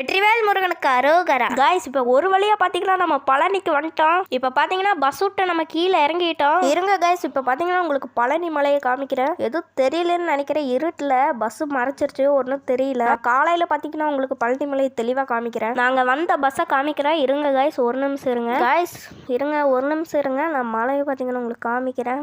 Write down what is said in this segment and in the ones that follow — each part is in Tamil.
வெற்றிவேல் முருகனுக்கு அரோகரா. காய்ஸ் இப்போ ஒரு வழியா பாத்தீங்கன்னா நம்ம பழனிக்கு வந்துட்டோம். இப்போ பாத்தீங்கன்னா பஸ் விட்டு நம்ம கீழே இறங்கிட்டோம். இருங்க காய்ஸ் இப்போ பாத்தீங்கன்னா உங்களுக்கு பழனி மலையை காமிக்கிறேன். எதுவும் தெரியலன்னு நினைக்கிறேன் இருட்டுல பஸ் மறைச்சிருச்சு. ஒன்றும் தெரியல. காலையில பாத்தீங்கன்னா உங்களுக்கு பழனி மலையை தெளிவா காமிக்கிறேன். நாங்க வந்த பஸ்ஸை காமிக்கிறேன் இருங்க காய்ஸ் ஒரு நிமிஷம் இருங்க. காய்ஸ் இருங்க. ஒரு நிமிஷம் இருங்க. நான் மலையை பாத்தீங்கன்னா உங்களுக்கு காமிக்கிறேன்.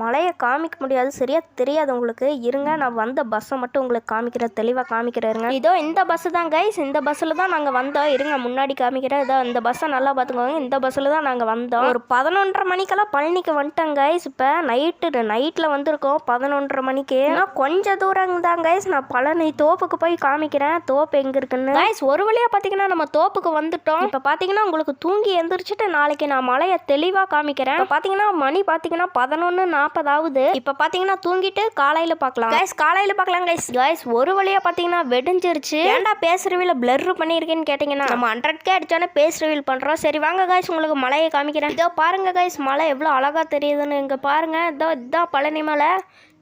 மலையை காமிக்க முடியாது சரியா தெரியாது உங்களுக்கு. இருங்க நான் வந்த பஸ்ஸை மட்டும் உங்களுக்கு காமிக்கிறேன் தெளிவாக காமிக்கிறேருங்க இதோ இந்த பஸ்ஸு தான் கைஸ் இந்த பஸ்ஸில் தான் நாங்கள் வந்தோம். இருங்க முன்னாடி காமிக்கிறேன். இதோ இந்த பஸ்ஸை நல்லா பார்த்துக்கோங்க. இந்த பஸ்ஸில் தான் நாங்கள் வந்தோம். ஒரு பதினொன்றரை மணிக்கெல்லாம் பழனிக்கு வந்துட்டோம் கைஸ் இப்போ நைட்டு நைட்டில் வந்திருக்கோம் பதினொன்றரை மணிக்கு. கொஞ்சம் தூரம் தான் கைஸ் நான் பழனி தோப்புக்கு போய் காமிக்கிறேன். தோப்பு எங்கே இருக்குன்னு? கைஸ் ஒரு வழியாக பார்த்தீங்கன்னா நம்ம தோப்புக்கு வந்துட்டோம். இப்போ பார்த்தீங்கன்னா உங்களுக்கு தூங்கி எந்திரிச்சிட்டு நாளைக்கு நான் மலையை தெளிவாக காமிக்கிறேன். பார்த்தீங்கன்னா மணி பார்த்தீங்கன்னா பதினொன்று நாற்பதாவது இப்போ பார்த்தீங்கன்னா தூங்கிட்டு காலையில் பார்க்கலாம் கைஸ் காலையில் பார்க்கலாம் கைஸ் கைஸ் ஒரு வழியாக பார்த்தீங்கன்னா வெடிஞ்சிருச்சு. ஏன்டா பேஸ் பிளர் பண்ணியிருக்கேன்னு கேட்டிங்கன்னா. நம்ம ஹண்ட்ரட் கே அடிச்சோன்னே பேஸ் ரிவீல் பண்ணுறோம் சரி வாங்க கைஸ் உங்களுக்கு மலையை காமிக்கிறேன். இதோ பாருங்க கைஸ் மலை எவ்வளோ அழகாக தெரியுதுன்னு இங்கே பாருங்க. இதோ இதான் பழனி மலை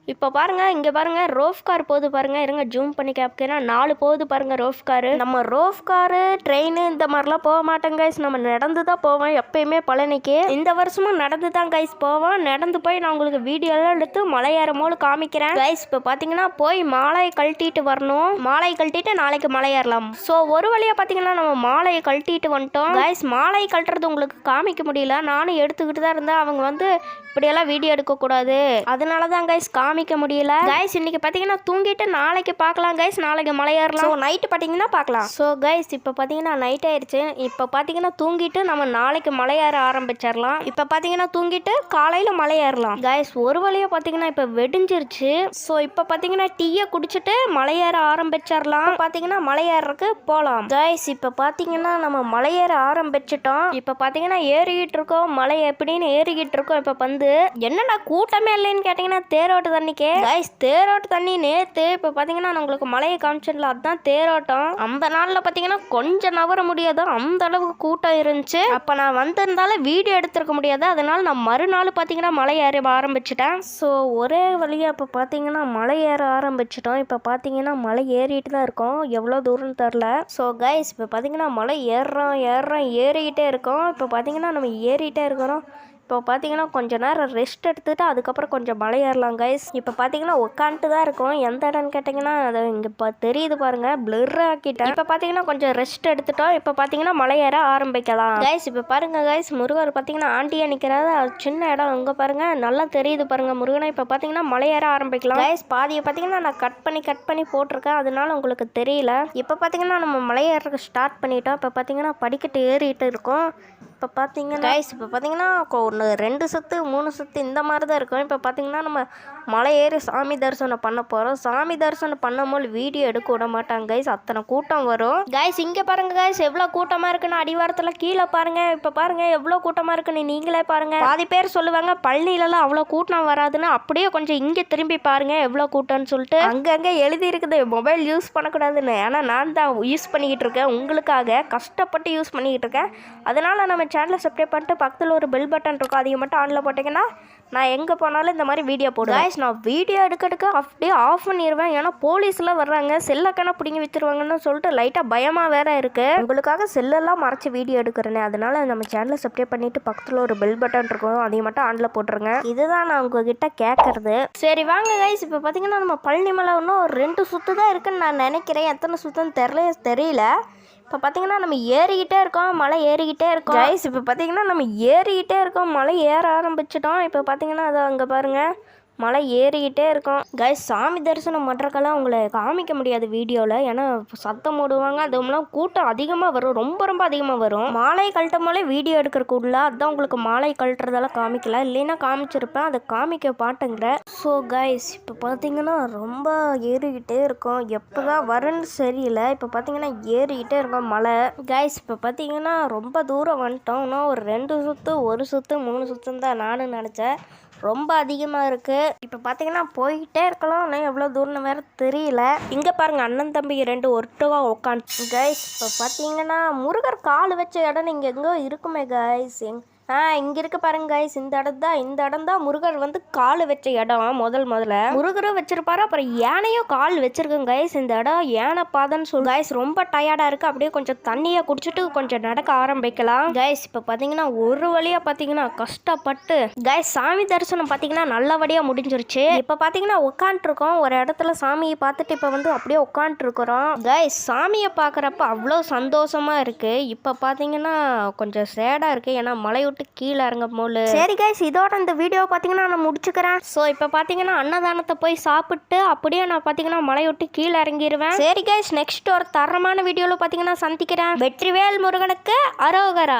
இப்போ பாருங்க இங்கே பாருங்க ரோஃப் கார் போகுது பாருங்க. இருங்க ஜூம் பண்ணி கேட்கிறேன். நாலு போகுது பாருங்க ரோஃப் காரு. நம்ம ரோஃப் காரு ட்ரெயின் இந்த மாதிரிலாம் போக மாட்டோம் கைஸ் நம்ம நடந்து தான் போவோம் எப்பயுமே பழனிக்கு. இந்த வருஷமும் நடந்து தான் கைஸ் போவோம். நடந்து போய் நான் உங்களுக்கு வீடியோலாம் எடுத்து மலை ஏறும்போது காமிக்கிறேன். கைஸ் இப்போ பார்த்தீங்கன்னா போய் மாலையை கழட்டிட்டு வரணும். மாலையை கழட்டிட்டு நாளைக்கு மலை ஏறலாம் ஸோ ஒரு வழியாக பார்த்தீங்கன்னா நம்ம மாலையை கழட்டிட்டு வந்துட்டோம். கைஸ் மாலை கழட்டுறது உங்களுக்கு காமிக்க முடியல. நானும் எடுத்துக்கிட்டு தான் இருந்தேன். அவங்க வந்து இப்படியெல்லாம் வீடியோ எடுக்கக்கூடாது. அதனால தான் கைஸ் காமிக்க முடியல. கைஸ் இன்னைக்கு பார்த்தீங்கன்னா தூங்கிட்டு நாளைக்கு பார்க்கலாம் கைஸ் நாளைக்கு மலை ஏறலாம். ஸோ நைட்டு பார்த்தீங்கன்னா பார்க்கலாம் ஸோ கைஸ் இப்போ பார்த்தீங்கன்னா நைட் ஆயிடுச்சு இப்போ பார்த்தீங்கன்னா தூங்கிட்டு நம்ம நாளைக்கு மலை ஏற ஆரம்பிச்சிடலாம். இப்போ பார்த்தீங்கன்னா தூங்கிட்டு காலையில் மலை ஏறலாம். கைஸ் ஒரு வழியாக பார்த்தீங்கன்னா இப்போ வெடிஞ்சிருச்சு. ஸோ இப்போ பார்த்தீங்கன்னா டீயை குடிச்சிட்டு மலை ஏற ஆரம்பிச்சிடலாம். பார்த்தீங்கன்னா மலை ஏறக்கு போகலாம் கைஸ் இப்போ பார்த்தீங்கன்னா நம்ம மலை ஏற ஆரம்பிச்சிட்டோம். இப்போ பார்த்தீங்கன்னா ஏறிக்கிட்டு இருக்கோம். மலை எப்படின்னு ஏறிக்கிட்டு இருக்கோம். இப்போ வந்து என்னடா கூட்டமே இல்லைன்னு கேட்டிங்கன்னா தேரோட்டு தண்ணிக்கே. கைஸ் தேரோட்டு தண்ணி நேத்து இப்போ பார்த்தீங்கன்னா நான் உங்களுக்கு மலையை காமிச்சிடல அதுதான் தேரோட்டம். அந்த நாளில் பார்த்தீங்கன்னா கொஞ்சம் நவர முடியாது? அந்த அளவுக்கு கூட்டம் இருந்துச்சு. அப்போ நான் வந்திருந்தாலும் வீடியோ எடுத்திருக்க முடியாது? அதனால நான் மறுநாள் பார்த்தீங்கன்னா மலை ஏற ஆரம்பிச்சிட்டேன். ஸோ ஒரே வழியாக இப்போ பார்த்தீங்கன்னா மலை ஏற ஆரம்பிச்சிட்டோம். இப்போ பார்த்தீங்கன்னா மலை ஏறிட்டு தான் இருக்கோம். எவ்வளோ தூரம்னு தெரில ஸோ கைஸ் இப்போ பார்த்தீங்கன்னா மலை ஏறுறோம் ஏறுறோம் ஏறிக்கிட்டே இருக்கோம். இப்போ பார்த்தீங்கன்னா நம்ம ஏறிட்டே இருக்கிறோம். இப்போ பார்த்தீங்கன்னா கொஞ்ச நேரம் ரெஸ்ட் எடுத்துகிட்டு அதுக்கப்புறம் கொஞ்சம் மலை ஏறலாம் கைஸ் இப்போ பார்த்தீங்கன்னா உட்காந்துட்டு தான் இருக்கும். எந்த இடம்னு கேட்டிங்கன்னா அது இங்கே இப்போ தெரியுது பாருங்கள் பிளர் ஆக்கிட்டேன். இப்போ பார்த்தீங்கன்னா கொஞ்சம் ரெஸ்ட் எடுத்துட்டோம். இப்போ பார்த்தீங்கன்னா மலை ஏற ஆரம்பிக்கலாம். கைஸ் இப்போ பாருங்கள் கைஸ் முருகர் பார்த்தீங்கன்னா ஆண்டியை நிற்கிறாரு அது சின்ன இடம் இங்கே பாருங்கள் நல்லா தெரியுது பாருங்கள் முருகனை. இப்போ பார்த்தீங்கன்னா மலை ஏற ஆரம்பிக்கலாம். கைஸ் பாதியை பார்த்தீங்கன்னா நான் கட் பண்ணி கட் பண்ணி போட்டிருக்கேன். அதனால உங்களுக்கு தெரியல. இப்போ பார்த்தீங்கன்னா நம்ம மலை ஸ்டார்ட் பண்ணிட்டோம். இப்போ பார்த்தீங்கன்னா படிக்கட்டு ஏறிட்டு இருக்கோம். இப்போ பார்த்தீங்கன்னா கைஸ் இப்போ பார்த்தீங்கன்னா ஒன்று ரெண்டு சுத்து மூணு சுத்து இந்த மாதிரி தான் இருக்கும். இப்போ பார்த்தீங்கன்னா நம்ம மலை ஏறி சாமி தரிசனம் பண்ண போகிறோம் சாமி தரிசனம் பண்ணும்போது வீடியோ எடுக்க விட மாட்டாங்க. கைஸ் அத்தனை கூட்டம் வரும். கைஸ் இங்கே பாருங்கள் கைஸ் எவ்வளோ கூட்டமாக இருக்குன்னு அடிவாரத்தில் கீழே பாருங்கள் இப்போ பாருங்கள் எவ்வளோ கூட்டமாக இருக்குன்னு நீங்களே பாருங்கள் பாதி பேர் சொல்லுவாங்க பள்ளியிலலாம் அவ்வளோ கூட்டம் வராதுன்னு. அப்படியே கொஞ்சம் இங்கே திரும்பி பாருங்க எவ்வளோ கூட்டம்னு சொல்லிட்டு. அங்கங்கே எழுதி இருக்குது மொபைல் யூஸ் பண்ணக்கூடாதுன்னு. ஏன்னா நான் தான் யூஸ் பண்ணிக்கிட்டு இருக்கேன். உங்களுக்காக கஷ்டப்பட்டு யூஸ் பண்ணிக்கிட்டு இருக்கேன். அதனால் நம்ம சேனலை சப்ஸ்கிரைப் பண்ணிட்டு பக்கத்தில் ஒரு பெல் பட்டன் இருக்கும் அதை மட்டும் ஆனில் போட்டிங்கன்னா நான் எங்கே போனாலும் இந்த மாதிரி வீடியோ போடுவேன். Guys, நான் வீடியோ எடுக்க எடுக்க அப்படியே ஆஃப் பண்ணிடுவேன் ஏன்னா போலீஸ்லாம் வர்றாங்க செல்லக்கான பிடிங்கி விற்றுருவாங்கன்னு சொல்லிட்டு லைட்டாக பயமாக வேற இருக்குது உங்களுக்காக செல்லெல்லாம் மறைச்சி வீடியோ எடுக்கிறேனே அதனால் நம்ம சேனலை சப்ஸ்கிரைப் பண்ணிவிட்டு பக்கத்தில் ஒரு பெல் பட்டன் இருக்கும் அதையும் மட்டும் ஆனில் போட்டுருங்க. இதுதான் நான் உங்ககிட்ட கேட்கறது சரி வாங்க கைஸ் இப்போ பார்த்தீங்கன்னா நம்ம பழனிமலை இன்னும் ஒரு ரெண்டு சுத்து தான் இருக்குன்னு நான் நினைக்கிறேன். எத்தனை சுத்தம் தெரியல தெரியல. இப்போ பார்த்தீங்கன்னா நம்ம ஏறிக்கிட்டே இருக்கோம் மலை ஏறிக்கிட்டே இருக்கோம். கைஸ் இப்போ பார்த்தீங்கன்னா நம்ம ஏறிக்கிட்டே இருக்கோம் மலை ஏற ஆரம்பிச்சிட்டோம். இப்போ பார்த்தீங்கன்னா அதை அங்கே பாருங்கள் மலை ஏறிக்கிட்டே இருக்கும். கைஸ் சாமி தரிசனம் பண்ணுறக்கெல்லாம் உங்களை காமிக்க முடியாது வீடியோவில் ஏன்னா சத்தம் போடுவாங்க அதுவும்லாம் கூட்டம் அதிகமாக வரும். ரொம்ப ரொம்ப அதிகமாக வரும். மாலை கழட்டும் போலே வீடியோ எடுக்கிறக்குள்ள அதுதான் உங்களுக்கு மாலை கழட்டுறதெல்லாம் காமிக்கல இல்லைன்னா காமிச்சிருப்பேன். அதை காமிக்க பாட்டுங்கிற. ஸோ கைஸ் இப்போ பார்த்தீங்கன்னா ரொம்ப ஏறிக்கிட்டே இருக்கும். எப்போ தான் வரும்னு சரியில்லை இப்போ பார்த்தீங்கன்னா ஏறிக்கிட்டே இருக்கும் மலை. கைஸ் இப்போ பார்த்தீங்கன்னா ரொம்ப தூரம் வந்துட்டோம். இன்னும் ஒரு ரெண்டு சுற்று ஒரு சுற்று மூணு சுற்று தான் நானும் நினச்சேன். ரொம்ப அதிகமாக இருக்குது இப்போ பார்த்தீங்கன்னா போய்கிட்டே இருக்கலாம். ஆனால் எவ்வளோ தூரம்னு வேறு தெரியல. இங்கே பாருங்கள் அண்ணன் தம்பி ரெண்டு ஒட்டுவா உட்காந்து கைஸ் இப்போ பார்த்தீங்கன்னா முருகர் கால் வச்ச இடம் இங்கே எங்கோ இருக்குமே கைஸ் எங் ஆ இங்க இருக்கு பாருங்க கைஸ் இந்த இடம் தான் இந்த இடம் தான் முருகர் வந்து கால் வச்ச இடம் முதல் முதல்ல. முருகரும் வச்சிருப்பாரு அப்புறம் யானையும் கால் வச்சிருக்கேன் கைஸ் இந்த இடம் யானை பாதன்னு சொல்லு கைஸ் ரொம்ப டயர்டா இருக்கு. அப்படியே கொஞ்சம் தண்ணியை குடிச்சிட்டு கொஞ்சம் நடக்க ஆரம்பிக்கலாம். கைஸ் இப்போ பாத்தீங்கன்னா ஒரு வழியா பாத்தீங்கன்னா கஷ்டப்பட்டு கைஸ் சாமி தரிசனம் பாத்தீங்கன்னா நல்லபடியா முடிஞ்சிருச்சு. இப்போ பாத்தீங்கன்னா உட்காந்துருக்கோம் ஒரு இடத்துல சாமியை பார்த்துட்டு இப்போ வந்து அப்படியே உட்காந்துருக்குறோம் கைஸ் சாமியை பார்க்குறப்ப அவ்வளோ சந்தோஷமா இருக்கு. இப்போ பாத்தீங்கன்னா கொஞ்சம் சேடா இருக்கு. ஏன்னா மலை விட்டு கீழே இறங்க போல சரி கைஸ் இதோட இந்த வீடியோ பார்த்தீங்கன்னா நான் முடிச்சுக்கிறேன். ஸோ இப்போ பார்த்தீங்கன்னா அன்னதானத்தை போய் சாப்பிட்டு அப்படியே நான் பார்த்தீங்கன்னா மலை விட்டு கீழே இறங்கிடுவேன் சரி கைஸ் நெக்ஸ்ட் ஒரு தரமான வீடியோவில் பார்த்தீங்கன்னா சந்திக்கிறேன். வெற்றிவேல் முருகனுக்கு அரோகரா.